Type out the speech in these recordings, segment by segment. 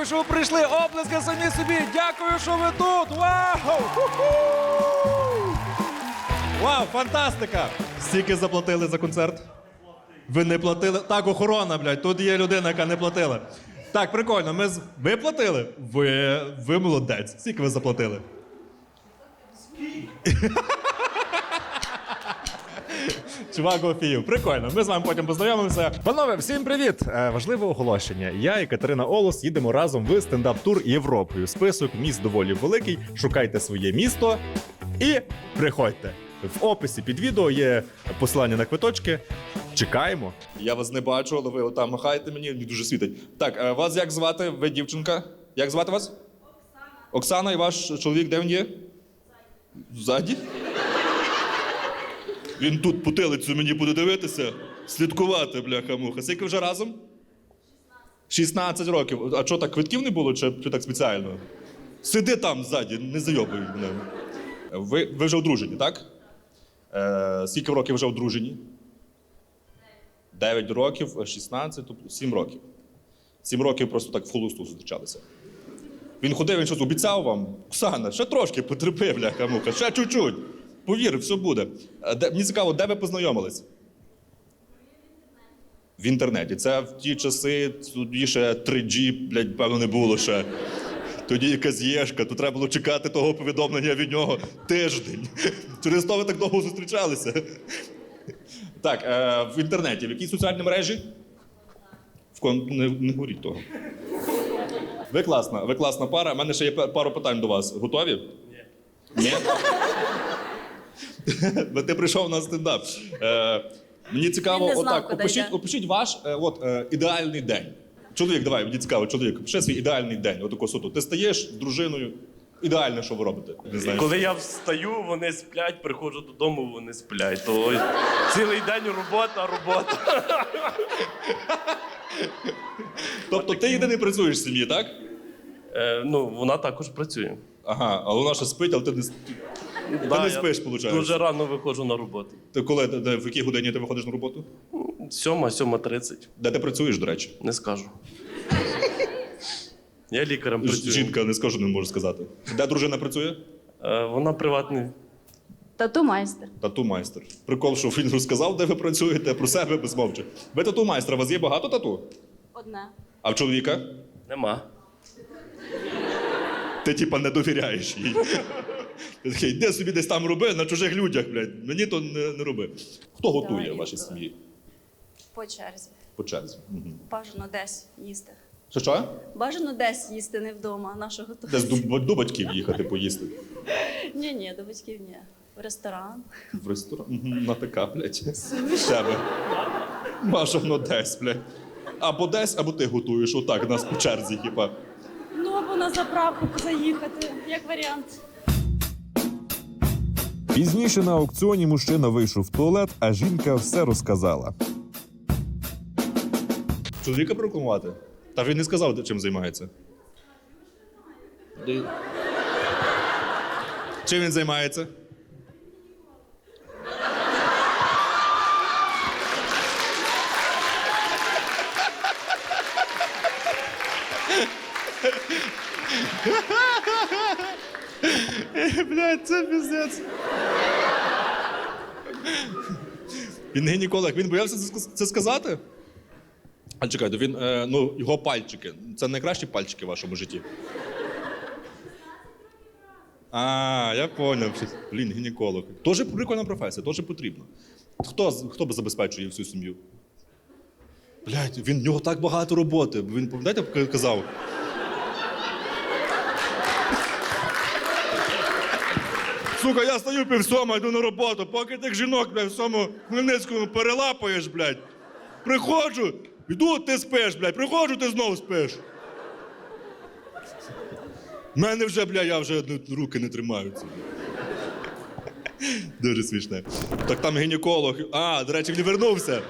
Дякую, що ви прийшли. Оплески самі собі. Дякую, що ви тут. Вау! Вау, фантастика! Стільки заплатили за концерт. Ви не платили. Так, охорона, блядь. Тут є людина, яка не платила. Так, прикольно. Ми з... Ви платили? Ви, ви молодець. Скільки ви заплатили? Чувак Офіїв, прикольно. Ми з вами потім познайомимося. Панове, всім привіт! Е, важливе оголошення. Я і Катерина Олус їдемо разом в стендап-тур Європою. Список міст доволі великий. Шукайте своє місто і приходьте. В описі під відео є посилання на квиточки. Чекаємо. Я вас не бачу, але ви там махаєте мені, мені дуже світить. Так, е, вас як звати? Ви дівчинка? Як звати вас? Оксана. Оксана, і ваш чоловік де він є? Ззаді? Він тут потилицю мені буде дивитися, слідкувати, бляха-муха. Скільки вже разом? 16 років. А що так квитків не було, чи, чи так спеціально? Сиди там ззаді, не зайобуй мене. Ви, ви вже одружені, так? Е, скільки років вже одружені? 9 років, 16, тобто 7 років. 7 років просто так в холосту зустрічалися. Він ходив, він щось обіцяв вам. Оксана, ще трошки потерпи, бляха муха, ще чуть-чуть. Повір, все буде. Де, мені цікаво, де ви познайомились? В інтернеті. Це в ті часи, тоді ще 3G, блядь, певно, не було ще. Тоді якась єшка, то треба було чекати того повідомлення від нього тиждень. Через то ви так довго зустрічалися. Так, е, в інтернеті, в якій соціальній мережі? В кон... не, не говоріть того. Ви класна, ви класна пара. У мене ще є пару питань до вас. Готові? Ні. Ні? Бо ти прийшов на стендап. Е, мені цікаво, Він не знав, отак, куди опишіть, йде. опишіть ваш е, от, е, ідеальний день. Чоловік, давай, мені цікаво, чоловік, ще свій ідеальний день. Отако суто. Ти стаєш з дружиною. Ідеальне, що ви робите. Не знаю. Коли я встаю, вони сплять, приходжу додому, вони сплять. То ось цілий день робота, робота. Тобто ти єдиний працюєш в сім'ї, так? Е, ну, вона також працює. Ага, але вона ще спить, але ти не, с- ти Да, не я спиш, виходить. Дуже рано виходжу на роботу. Ти коли, де- де- в якій годині ти виходиш на роботу? Сьома, сьома тридцять. Де ти працюєш, до речі? Не скажу. Я лікарем Ж- працюю. Жінка не скажу, не можу сказати. Де дружина працює? Е, вона приватний. Тату майстер. Тату майстер. Прикол, що він розказав, де ви працюєте, про себе безмовче. Ви тату майстра, у вас є багато тату? Одне. А в чоловіка? Нема. Ти типа не довіряєш їй. Ти такий, йди собі десь там роби на чужих людях, блядь. Мені то не, не роби. Хто готує Давай, в вашій сім'ї? По черзі. По черзі. Мгм. Бажано десь їсти. Що що? Бажано десь їсти, не вдома, нашого Десь готувати. до, до батьків їхати поїсти. Ні, ні, до батьків ні. В ресторан. В ресторан. Мгм, На така, блядь. З тебе. Бажано десь, блядь. Або десь, або ти готуєш отак нас по черзі, хіба. Ну або на заправку заїхати, як варіант. Пізніше на аукціоні мужчина вийшов в туалет, а жінка все розказала. Чоловіка прорекламувати? Та він не сказав, чим займається. Чим він займається? Блядь, це піздець. Він гінеколог, він боявся це сказати? А чекайте, він, е, ну, його пальчики. Це найкращі пальчики в вашому житті. А, я поняв. Блін, гінеколог. Тоже прикольна професія, теж потрібно. Хто, хто забезпечує всю сім'ю? Блядь, він в нього так багато роботи. Він пам'ятаєте, казав? Сука, я стою пів сьома, йду на роботу, поки тих жінок, блядь, в цьому Хмельницькому перелапаєш, блядь. Приходжу, йду, ти спиш, блядь, приходжу, ти знову спиш. У мене вже, бля, я вже руки не тримаються. Дуже смішне. Так там гінеколог. А, до речі, він вернувся.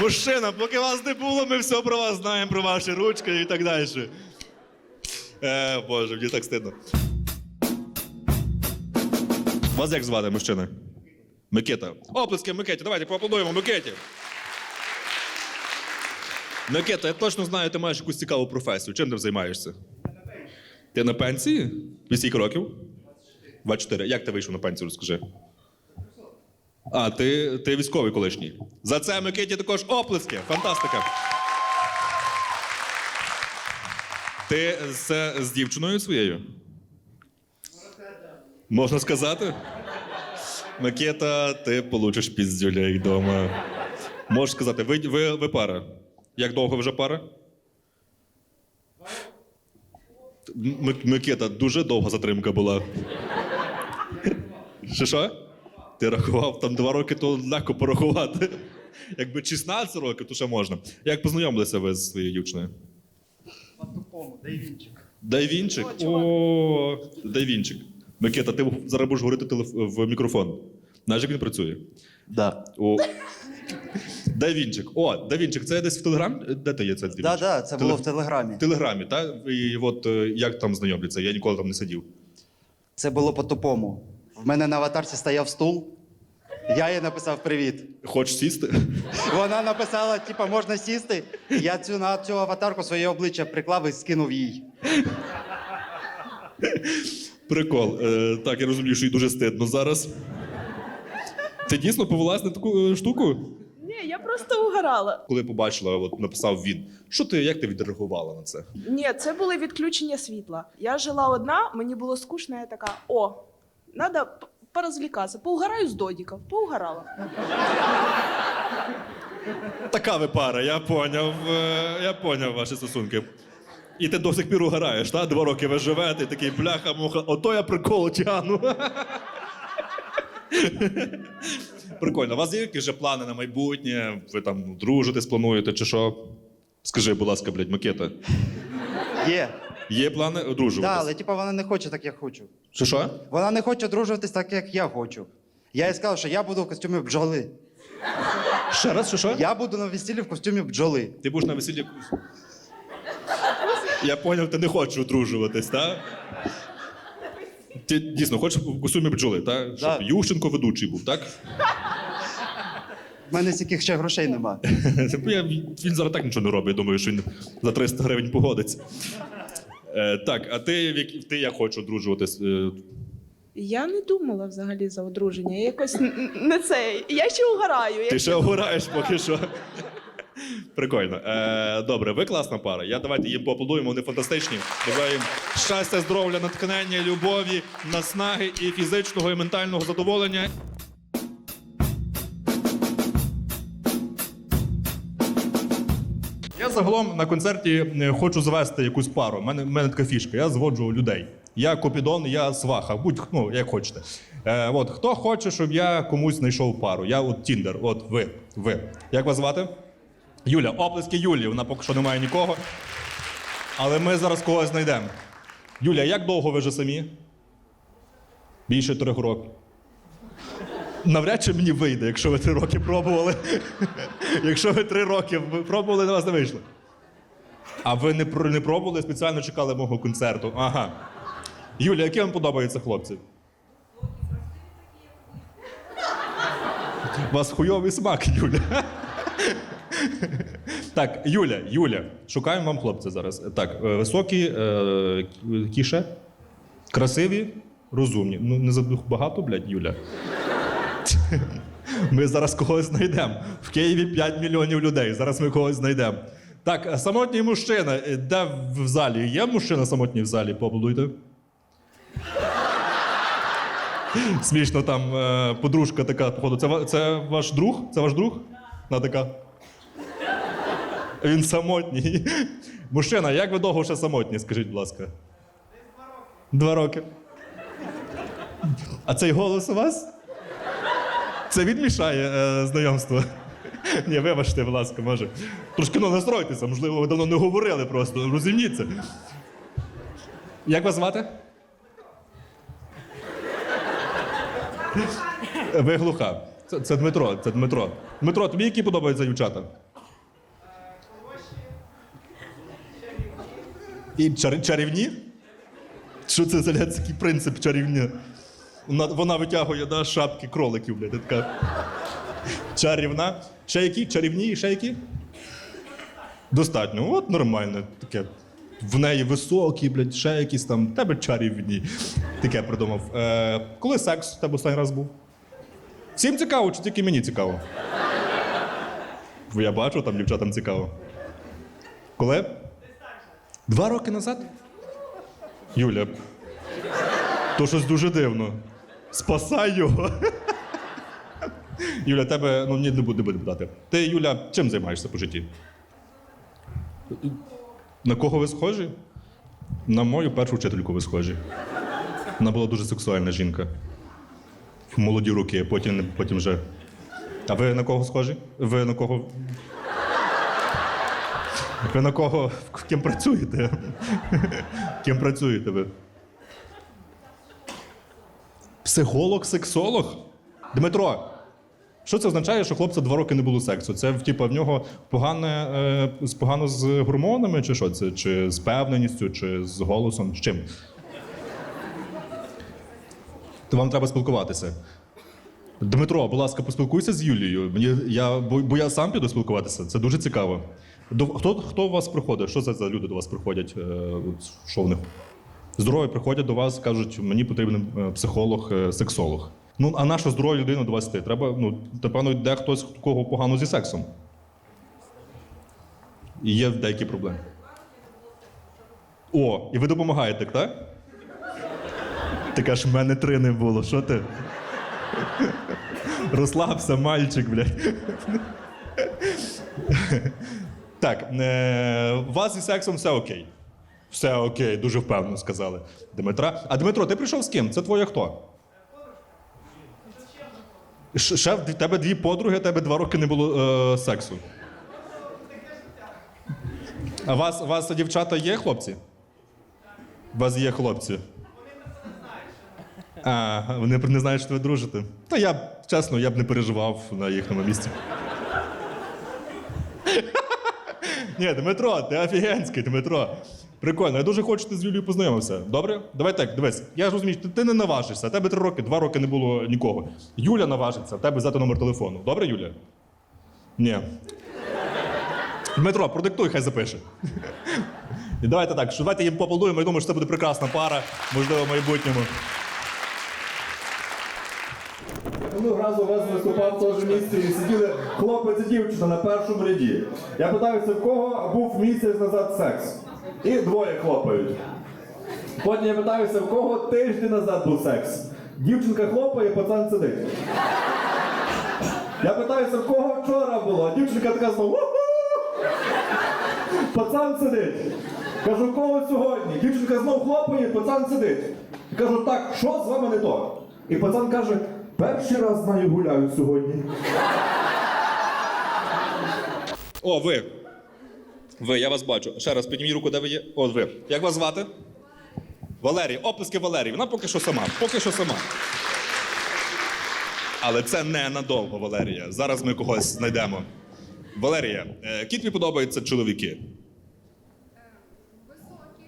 Мужчина, поки вас не було, ми все про вас знаємо, про ваші ручки і так далі. Е, Боже, мені так стидно. Вас як звати, мужчина? Микита. Оплески Микиті, давайте поаплодуємо Микиті. Микита, я точно знаю, ти маєш якусь цікаву професію. Чим ти займаєшся? Ти на пенсії? Від скільки років? 24. Як ти вийшов на пенсію, розкажи. А, ти, ти військовий колишній. За це Микиті також оплески. Фантастика. Ти з, з дівчиною своєю? Можна сказати? Микита, ти получиш піздюлей вдома. Можеш сказати, ви, ви, ви пара. Як довго вже пара? Микита, дуже довга затримка була. Що що? Ти рахував там два роки, то легко порахувати. Якби 16 років, то ще можна. Як познайомилися ви з своєю дівчиною? Дай вінчик. Дай О, дай вінчик. Микита, ти зараз будеш говорити телеф... в мікрофон. Знаєш, як він працює? Да. О. Дай вінчик. О, дай вінчик. Це десь в Телеграм? Де ти є це? Да, да, це було в телеграмі. В Телеграмі, так? І от е, як там знайомляться? Я ніколи там не сидів. Це було по-тупому. В мене на аватарці стояв стул. Я їй написав привіт. Хочеш сісти? Вона написала, типа, можна сісти. Я цю на цю аватарку своє обличчя приклав і скинув їй. Прикол. Е, так, я розумію, що їй дуже стидно зараз. Ти дійсно повелась на таку е, штуку? Ні, я просто угорала. Коли побачила, от написав він. Що ти, як ти відреагувала на це? Ні, це були відключення світла. Я жила одна, мені було скучно, я така: о, треба п- порозвлікатися. Поугараю з додіків, поугарала. Така ви пара, я поняв. е, Я поняв ваші стосунки. І ти до сих пір угораєш, так? Два роки ви живете, і такий бляха-муха, ото я прикол тягну. Прикольно. У вас є якісь же плани на майбутнє? Ви там дружитесь, плануєте чи що? Скажи, будь ласка, блядь, Микита. Є. Є плани Да, одружуватись? але типа вона не хоче так, як хочу. Що що? Вона не хоче одружуватись так, як я хочу. Я їй сказав, що я буду в костюмі бджоли. Ще раз, що що? Я буду на весіллі в костюмі бджоли. Ти будеш на весіллі. Я поняв, ти не хочеш одружуватись, так? Ти дійсно хочеш в костюмі бджоли, так? Щоб Да. Ющенко ведучий був, так? В мене стільки ще грошей нема. Я, він зараз так нічого не робить, я думаю, що він за 300 гривень погодиться. Е, так, а ти, в ти як хочеш одружуватись? Е, Я не думала взагалі за одруження. Я якось не це. Я ще угораю. Ти ще огораєш поки що. Прикольно. Е, добре, ви класна пара. Я давайте їм поаплодуємо, вони фантастичні. Бажаю їм щастя, здоров'я, натхнення, любові, наснаги і фізичного, і ментального задоволення. Загалом на концерті е, хочу завести якусь пару. У мене, мене така фішка, я зводжу людей. Я Купідон, я Сваха, будь ну, як хочете. Е, от, хто хоче, щоб я комусь знайшов пару? Я от Тіндер, от ви. ви. Як вас звати? Юля, оплески Юлі, вона поки що не має нікого. Але ми зараз когось знайдемо. Юля, як довго ви вже самі? Більше трьох років. Навряд чи мені вийде, якщо ви три роки пробували. якщо ви три роки пробували, на вас не вийшло. А ви не, не пробували, спеціально чекали мого концерту. Ага. Юля, які вам подобаються хлопці? У вас хуйовий смак, Юля. Так, Юля, Юля, шукаємо вам хлопця зараз. Так, е, високі, е, кіше, красиві, розумні. Ну, не забагато, блядь, Юля. Ми зараз когось знайдемо. В Києві 5 мільйонів людей. Зараз ми когось знайдемо. Так, а самотній мужчина. е, Де в залі? Є мужчина самотній в залі? Поаплодуйте. Смішно, там е, подружка така, походу. Це, це ваш друг? Це ваш друг? На така. Він самотній. Мужчина, як ви довго ще самотні, скажіть, будь ласка? Два роки. А цей голос у вас? Це відмішає е, знайомство. Ні, вибачте, будь ласка, може. Трошки ну, настройтеся, можливо, ви давно не говорили просто, розумніться. Як вас звати? Ви глуха. Це, це Дмитро, це Дмитро. Дмитро, тобі які подобаються дівчата? І чар, чарівні? Що це за ляцький принцип чарівні? Вона, вона витягує да, шапки кроликів, блядь, така. Чарівна. Ще які? Чарівні ще які? Достатньо. От нормально. Таке. В неї високі, блядь, ще якісь там. в Тебе чарівні. Таке придумав. Е, коли секс у тебе останній раз був? Всім цікаво, чи тільки мені цікаво? Я бачу, там дівчатам цікаво. Коли? Два роки назад? Юля. То щось дуже дивно. Спасай його. Юля, тебе ну не буде, питати. Ти, Юля, чим займаєшся по житті? На кого ви схожі? На мою першу вчительку ви схожі. Вона була дуже сексуальна жінка. В молоді роки, потім, потім вже. А ви на кого схожі? Ви на кого. Ви на кого ким працюєте? Ким працюєте ви? Психолог, сексолог? Дмитро, що це означає, що хлопця два роки не було сексу? Це типу, в нього погане, е, погано з гормонами, чи що це? Чи з певненістю, чи з голосом? З чим? То вам треба спілкуватися. Дмитро, будь ласка, поспілкуйся з Юлією. Мені, я, бо, бо я сам піду спілкуватися. Це дуже цікаво. До, хто, хто у вас приходить? Що це за люди до вас приходять? Е, що в них? Здорові приходять до вас, кажуть, мені потрібен е, психолог, е, сексолог. Ну, а наша здорова людина до вас йти? Треба, ну, напевно, йде хтось, кого погано зі сексом. І є деякі проблеми. О, і ви допомагаєте, так? Ти кажеш, в мене три не було. Що ти? Розслабся, мальчик, блядь. Так, е, у вас зі сексом все окей. Все окей, дуже впевнено сказали Дмитра. А Дмитро, ти прийшов з ким? Це твоя хто? Ш- Ще в тебе дві подруги, а тебе два роки не було е, сексу. А у вас, вас дівчата є хлопці? У вас є хлопці. А, вони не знають, що ви дружите. Та я, чесно, я б не переживав на їхньому місці. Ні, Дмитро, ти офігенський, Дмитро. Прикольно, я дуже хочу, ти з Юлією познайомився. Добре? Давай так, дивись. Я ж розумію, ти, ти не наважишся, тебе три роки, два роки не було нікого. Юля наважиться, в тебе взяти номер телефону. Добре, Юля? Ні. Дмитро, продиктуй, хай запише. І давайте так, що давайте їм поаплодуємо. Я думаю, що це буде прекрасна пара, можливо, в майбутньому. Минулого разу у вас виступав в тому ж місці і сиділи хлопець і дівчина на першому ряді. Я питаюся, в кого був місяць назад секс. І двоє хлопають. Потім я питаюся, в кого тиждень назад був секс. Дівчинка хлопає, пацан сидить. Я питаюся, в кого вчора було. Дівчинка така знову. Пацан сидить. Кажу, в кого сьогодні? Дівчинка знов хлопає, пацан сидить. Я кажу, так, що з вами не то? І пацан каже, перший раз з нею гуляю сьогодні. О, ви. Ви, я вас бачу. Ще раз підніміть руку, де ви є. От ви. Як вас звати? Валерій, оплески Валерій. Вона поки що сама. Поки що сама. Але це не надовго, Валерія. Зараз ми когось знайдемо. Валерія, е, які тобі подобаються чоловіки?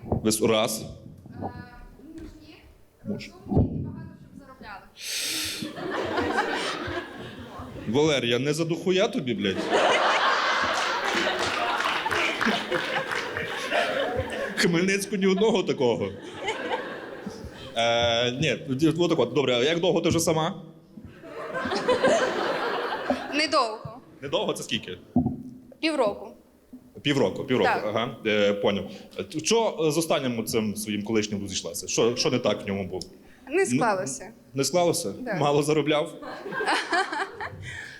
Високі. Раз. Мужні, Муж. розумні і багато щоб заробляли. Валерія, не задухуя тобі, блядь. Хмельницьку ні одного такого. Е, ні, отак от, добре, а як довго ти вже сама? Недовго. Недовго це скільки? Півроку. Півроку, півроку, Так. ага, е, поняв. Е, Що з останнім цим своїм колишнім розійшлася? Що, що не так в ньому було? Не склалося. Не склалося? Да. Мало заробляв?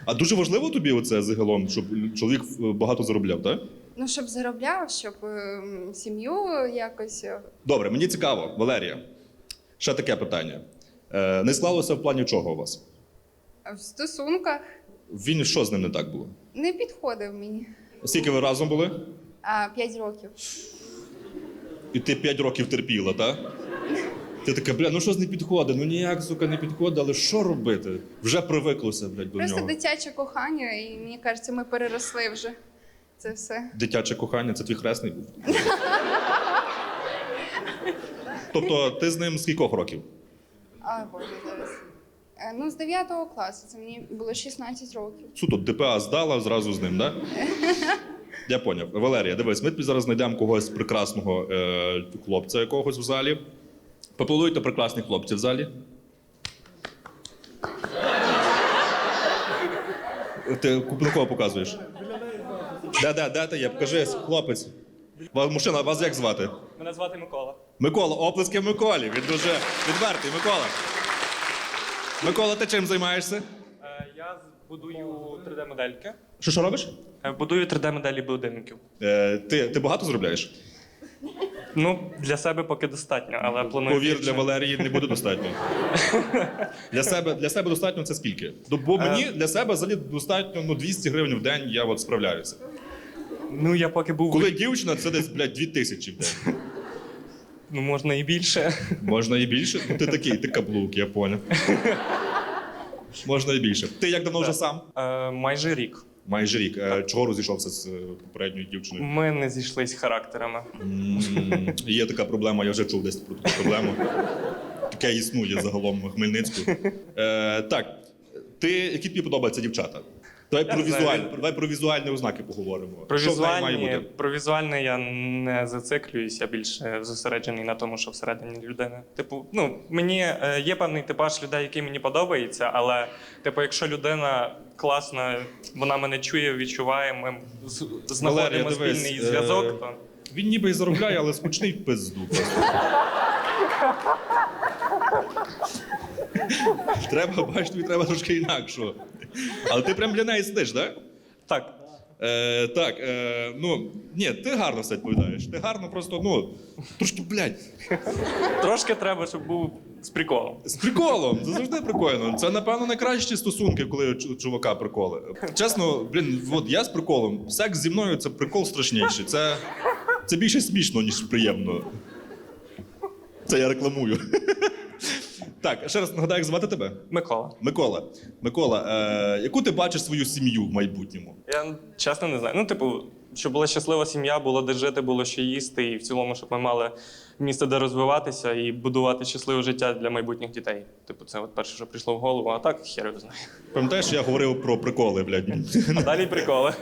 А дуже важливо тобі оце загалом, щоб чоловік е, багато заробляв, так? Ну, щоб заробляв, щоб ем, сім'ю якось. е, Добре, мені цікаво, Валерія. Ще таке питання. Е, не склалося в плані чого у вас? В стосунках Він що з ним не так було? не підходив мені. Скільки ви разом були? А п'ять років. І ти 5 років терпіла, так? Ти така, бля, ну щось не підходить, ну ніяк, сука, не підходить, але що робити? Вже привиклося, блядь, до Просто нього. дитяче кохання, і мені кажеться, ми переросли вже це все. Дитяче кохання, це твій хресний був. тобто, ти з ним з кількох років? А, боже, зараз. Е, Ну, з 9 класу, це мені було 16 років. Суто ДПА здала зразу з ним, да? Я поняв. Валерія, дивись, ми тобі зараз знайдемо когось прекрасного е, хлопця якогось в залі. Поплодуйте прекрасних хлопців в залі. Ти на кого показуєш? Де, де ти є? Покажи, хлопець. Вас, мужчина, вас як звати? Мене звати Микола. Микола, оплески Миколі. Він дуже відвертий. Микола. Микола, ти чим займаєшся? Е, Я з- будую 3D-модельки. Що що робиш? Е, Будую 3D-моделі будинків. Е, ти, ти багато заробляєш? Ну, для себе поки достатньо, але планую. Повір, більше. для Валерії не буде достатньо. Для себе, для себе достатньо це скільки? Ну, Бо мені для себе взагалі достатньо ну, 200 гривень в день, я от справляюся. Ну, я поки був. Коли дівчина, це десь, блядь, 2000 в день. Ну, можна і більше. Можна і більше. Ну, ти такий, ти каблук, я поняв. Можна і більше. Ти як давно вже сам? Е, майже рік. Майже рік. Е, Чого розійшовся з е, попередньою дівчиною? Ми не зійшлись характерами. М, Є така проблема, я вже чув десь про таку проблему. Таке існує загалом в Хмельницьку. Е, так, ти, які тобі подобаються дівчата? Давай про, не візуаль, давай про візуальні ознаки поговоримо. Про що візуальні, про візуальне я не зациклююсь, я більше зосереджений на тому, що всередині людини. Типу, ну мені е, є певний типаж людей, який мені подобається, але типу, якщо людина класна, вона мене чує, відчуває, ми знаходимо Валерія, дивись, спільний е, зв'язок, то Він ніби і заробляє, але скучний в пизду. треба, бачиш, тобі треба трошки інакшого. Але ти прям для неї сидиш, так? так. Е, так, е, ну ні, ти гарно все відповідаєш. Ти гарно просто, ну, трошки, блядь, Трошки треба, щоб був з приколом. з приколом. Це завжди прикольно. Це, напевно, найкращі стосунки, коли у чувака приколи. Чесно, блін, от я з приколом. Секс зі мною це прикол страшніший. Це, це більше смішно, ніж приємно. Це я рекламую. Так, ще раз нагадаю, як звати тебе? Микола. Микола. Микола, е, яку ти бачиш свою сім'ю в майбутньому? Я чесно не знаю. Ну, типу, щоб була щаслива сім'я, було де жити, було що їсти, і в цілому, щоб ми мали місце, де розвиватися і будувати щасливе життя для майбутніх дітей. Типу, це от перше, що прийшло в голову, а так хер його знає. Пам'ятаєш, я говорив про приколи, блядь. А далі приколи.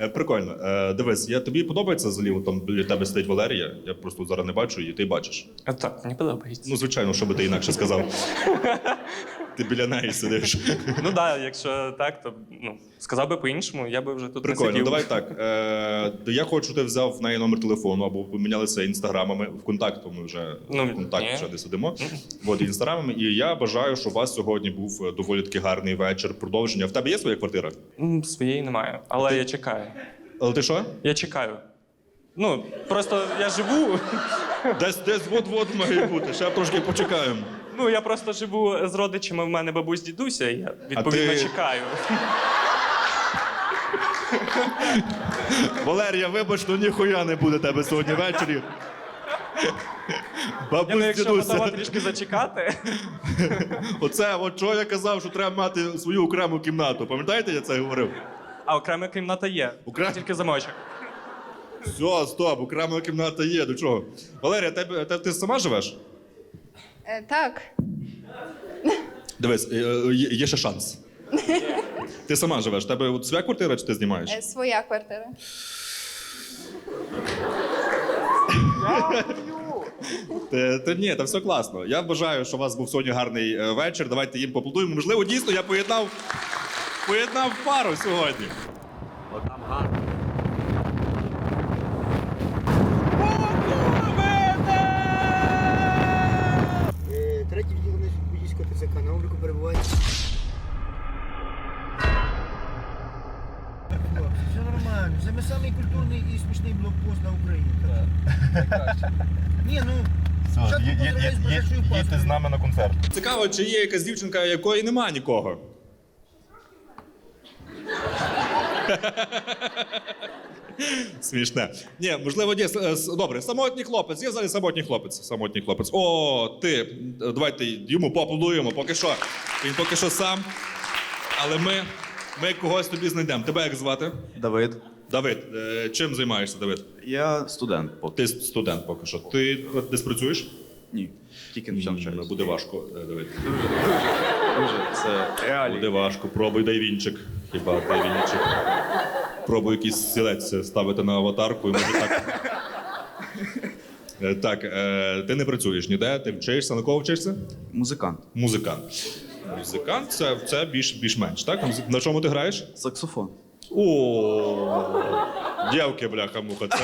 Е, Прикольно. Е, Дивись, я тобі подобається взагалі, там біля тебе сидить Валерія. Я просто зараз не бачу її, ти бачиш. А так, мені подобається. Ну, звичайно, що би ти інакше сказав. Ти біля неї сидиш. Ну так, якщо так, то ну, сказав би по-іншому, я би вже тут не Прикольно, сидів. давай так. Е, я хочу, щоб ти взяв в неї номер телефону або помінялися інстаграмами. В контакту ми вже Ну, в контакт ні. вже не сидимо. От інстаграмами. І я бажаю, щоб у вас сьогодні був е, доволі таки гарний вечір. Продовження. В тебе є своя квартира? М, Своєї немає, але я чекаю. Але ти що? Я чекаю. Ну, просто я живу. Десь десь от-от має бути. Ще трошки почекаємо. Ну, я просто живу з родичами, в мене бабусь дідуся, і я відповідно ти- чекаю. Валерія, вибач, ну ніхуя не буде тебе сьогодні ввечері. Я, ну, Бабусь якщо дідуся. готова трішки зачекати. Оце, от чого я казав, що треба мати свою окрему кімнату. Пам'ятаєте, я це говорив? А окрема кімната є. Окрема? Тільки замочок. Все, стоп, окрема кімната є. До чого? Валерія, тебе, те- ти сама живеш? Е, так, Дивись, е, е, є, є ще шанс. Ти сама живеш. Тебе от своя квартира чи ти знімаєш? е, своя квартира. Та, та ні, та все класно. Я бажаю, що у вас був сьогодні гарний е, вечір. Давайте їм поплодуємо. Можливо, дійсно я поєднав, поєднав пару сьогодні. Е, Третій відділ Подільського ТЦК на обліку перебуває. Все нормально. Це ми самий культурний і смішний блокпост на Україні. Ні, ну. спочатку поздравляю з Божечою Пасхою. Нами на концерт. Цікаво, чи є якась дівчинка, якої нема нікого. Смішне. Ні, можливо, є. с- Добре, самотній хлопець. Є взагалі самотній хлопець. Самотній хлопець. О, ти. Давайте йому поаплодуємо. Поки що. Він поки що сам. Але ми, ми когось тобі знайдемо. Тебе як звати? Давид, Давид. Е, чим займаєшся, Давид? я студент. поки. Ти студент поки що. Ти десь працюєш? Ні, тільки М, навчатися. Буде важко, е. Дуже, це реалії. Буде важко. Пробуй дай вінчик. Хіба дай вінчик. Пробуй якийсь стілець ставити на аватарку і може так. Е, Так, е, ти не працюєш ніде, ти вчишся, на кого вчишся? Музикант. Музикант. Музикант це, це більш, більш-менш, так? На чому ти граєш? Саксофон. О, дівки, бляха муха, це.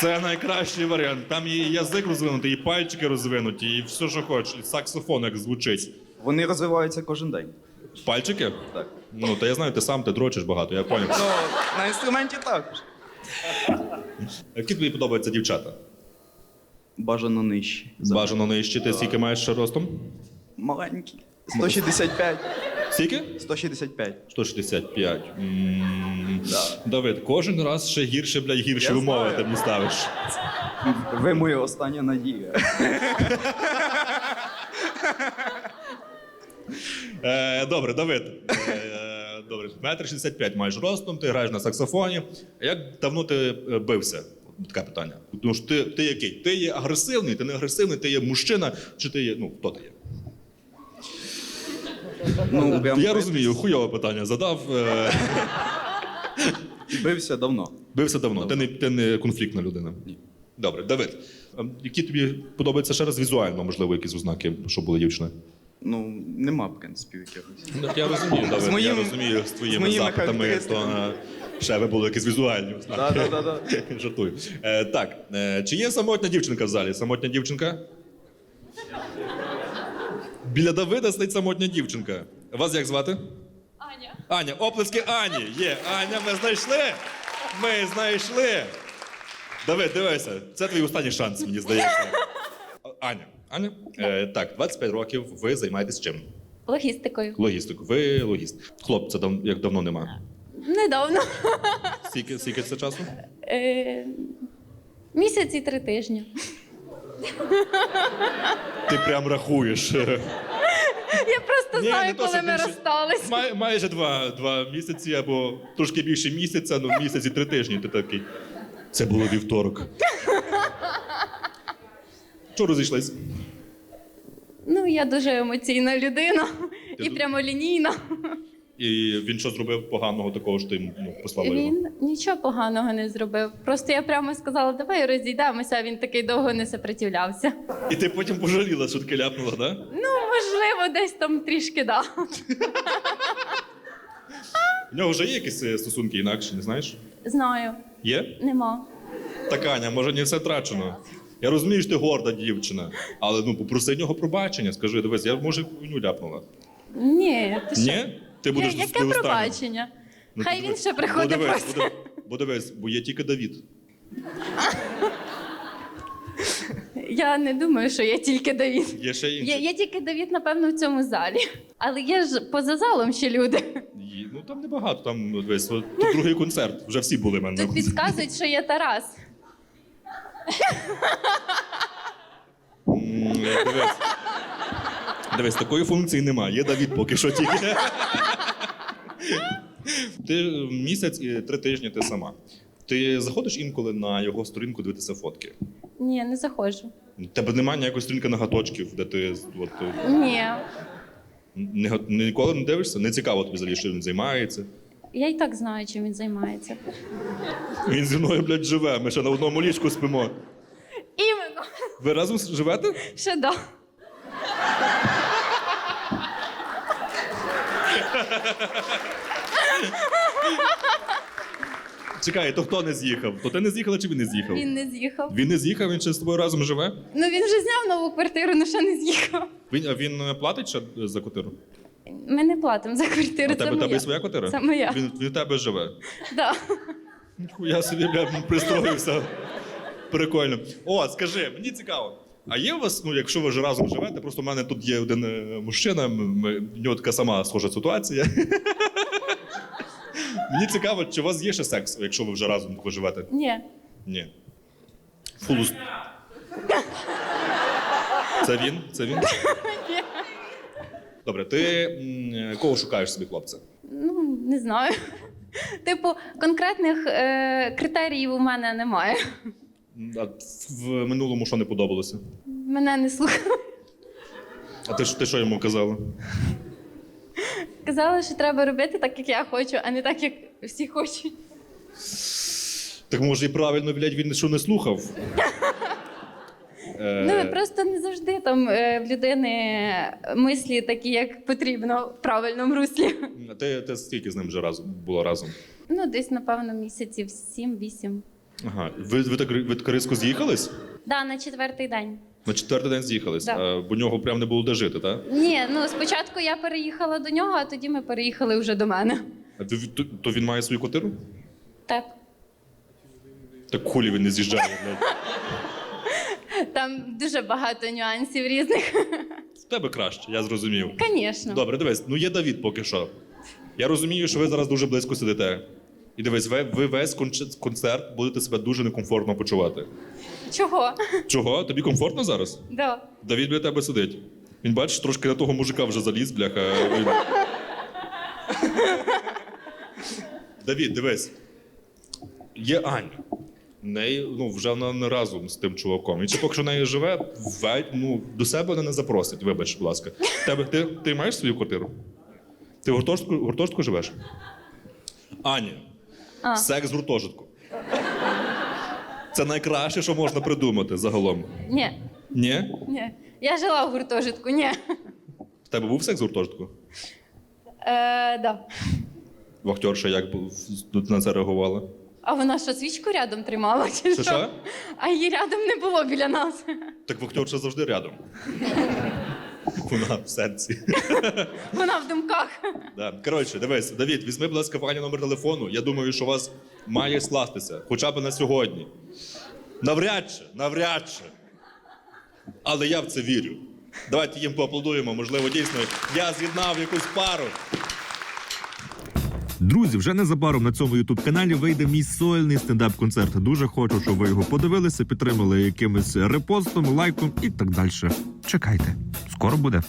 Це найкращий варіант. Там і язик розвинутий, і пальчики розвинуті, і все, що хочеш, і саксофон як звучить. Вони розвиваються кожен день. Пальчики? Так. Ну, та я знаю, ти сам ти дрочиш багато, я поняв. Ну, на інструменті також. Які тобі подобаються дівчата? Бажано нижче. Бажано нижче, ти скільки маєш ще ростом? Маленький. 165. Скільки? 165. 165. М, Да. Давид, кожен раз ще гірше, блядь, гірші Я умови знаю. ти мені ставиш. Ви моя остання надія. Е, добре, Давид. Е, добре, метр 65 маєш ростом, ти граєш на саксофоні. Як давно ти е, бився? От Таке питання. Тому що ти, ти який? Ти є агресивний, ти не агресивний, ти є мужчина, чи ти є. Ну, хто ти є? Ну, прям Я розумію, хуйове питання задав. Е, бився давно. бився давно. Ти не, ти не конфліктна людина. Ні. Добре, Давид. Які тобі подобаються ще раз візуально, можливо, якісь ознаки, що були дівчини? Ну, нема, в принципі, якихось. Ну, Я розумію, Давид, З моїм- я розумію з твоїми з моїми запитами, то характеристиками. е, ще би були якісь візуальні ознаки. Да, да, да, да. Жартую. Е, так, е, чи є самотня дівчинка в залі? Самотня дівчинка? Біля Давида сидить самотня дівчинка. Вас як звати? Аня. Аня, оплески Ані. Є. Аня, ми знайшли. Ми знайшли. Давид, дивися, це твій останній шанс, мені здається. Аня, Аня, е, так, 25 років. Ви займаєтесь чим? Логістикою. Логістику. Ви логіст. Хлопця дав, як давно нема. Недавно. Скільки, скільки це часу? Е, місяць і три тижні. Ти прям рахуєш. Я просто Ні, знаю, не то, коли що ми більше- розстались. Май, майже два, два місяці або трошки більше місяця, ну місяць і три тижні. Ти такий. Це було вівторок. Що розійшлись? Ну, я дуже емоційна людина і прямолінійна. І він що зробив поганого такого, що ти ну, послала його? Він нічого поганого не зробив. Просто я прямо сказала, давай розійдемося, а він такий довго не сопротивлявся. І ти потім пожаліла, що таке ляпнула, да? Ну, можливо, десь там трішки да. В нього вже є якісь е, стосунки інакші, не знаєш? Знаю, Є? нема. Так, Аня, може не все втрачено. Я розумію, що ти горда дівчина, але ну попроси нього пробачення. Скажи, дивись, я може хуйню ляпнула. Ні, ти що? Ні? Ти будеш Я- Яке пробачення? Ну, Хай він ще приходить бо дивись, просто. бо дивись, бо є тільки Давід. Я не думаю, що я тільки Давід. Є ще інші. Є, є тільки Давід, напевно, в цьому залі. Але є ж поза залом ще люди. Є- Ну там небагато, там ну, от, тут другий концерт. Вже всі були в мене. Тут підказують, що є Тарас. М, Дивись. Дивись, такої функції немає. Є Давід поки що тільки. Ти місяць і три тижні ти сама. Ти заходиш інколи на його сторінку дивитися фотки. Ні, не заходжу. У тебе немає ніякої сторінки нагаточків, де ти от, е, Ні. ніколи не дивишся? Не цікаво тобі взагалі, що він займається. Я і так знаю, чим він займається. Він зі мною, блядь, живе. Ми ще на одному ліжку спимо. Іменно. Ви разом живете? Ще да. Чекай, то хто не з'їхав? То ти не з'їхала чи він не з'їхав? Він не з'їхав. Він не з'їхав, він ще з тобою разом живе. Ну він вже зняв нову квартиру, але ще не з'їхав. Він, а він е, платить ще за квартиру? Ми не платимо за квартиру. А це тебе, тебе моя. є своя квартира? Це моя. Він, він тебе живе. Да. Я собі бля, пристроївся. Прикольно. О, скажи, мені цікаво. А є у вас, ну якщо ви ж разом живете, просто в мене тут є один е, мужчина, м- м- в нього така сама схожа ситуація. Мені цікаво, чи у вас є ще секс, якщо ви вже разом живете? Ні. Ні. Фулус. Це він? Це він? Добре, ти м, кого шукаєш собі хлопця? Ну, не знаю. Типу, конкретних е, критеріїв у мене немає. А в минулому що не подобалося? Мене не слухали. А ти, ти що йому казала? Казала, що треба робити так, як я хочу, а не так, як всі хочуть. Так може і правильно, блядь, він що не слухав. Е, Ну просто не завжди там е, в людини мислі такі, як потрібно в правильному руслі. а ти, ти скільки з ним вже разом було разом? Ну, десь, напевно, місяців 7-8. Ага. Ви, ви так так різко з'їхались? Да, на четвертий день. На четвертий день з'їхались, Да. а, бо нього прям не було де жити, так? Ні, ну спочатку я переїхала до нього, а тоді ми переїхали вже до мене. А то, то, то він має свою квартиру? Так. Так хулі він не з'їжджає, блядь. Там дуже багато нюансів різних. В тебе краще, я зрозумів. Звісно. Добре, дивись, ну є Давід поки що. Я розумію, що ви зараз дуже близько сидите. І дивись, ви, ви весь концерт будете себе дуже некомфортно почувати. Чого? Чого? Тобі комфортно зараз? Да. Давід біля тебе сидить. Він бачиш, трошки на того мужика вже заліз, бляха. Він- Давід, дивись. Є Аня. В Неї, ну, вже вона не разом з тим чуваком. І чи поки що неї живе, ве- ну, до себе вона не запросить, вибач, будь ласка. Тебе, ти, ти маєш свою квартиру? Ти в гуртожитку, гуртожитку живеш? Аня, А. секс з гуртожитку. Це найкраще, що можна придумати загалом. Ні, Ні? ні. Я жила в гуртожитку, ні. В тебе був секс з гуртожитку? Е, да. Вахтерша як бу- на це реагувала? А вона що, свічку рядом тримала? Чи Це що? що? А її рядом не було біля нас. Так вахтерша завжди рядом. Вона в серці. Вона в думках. Да. Коротше, дивись, Давід, візьми, будь ласка, Ваня номер телефону. Я думаю, що у вас має скластися, хоча б на сьогодні. Навряд чи, навряд чи. Але я в це вірю. Давайте їм поаплодуємо. Можливо, дійсно, я з'єднав якусь пару. Друзі, вже незабаром на цьому ютуб каналі вийде мій сольний стендап-концерт. Дуже хочу, щоб ви його подивилися, підтримали якимось репостом, лайком і так далі. Чекайте, скоро буде.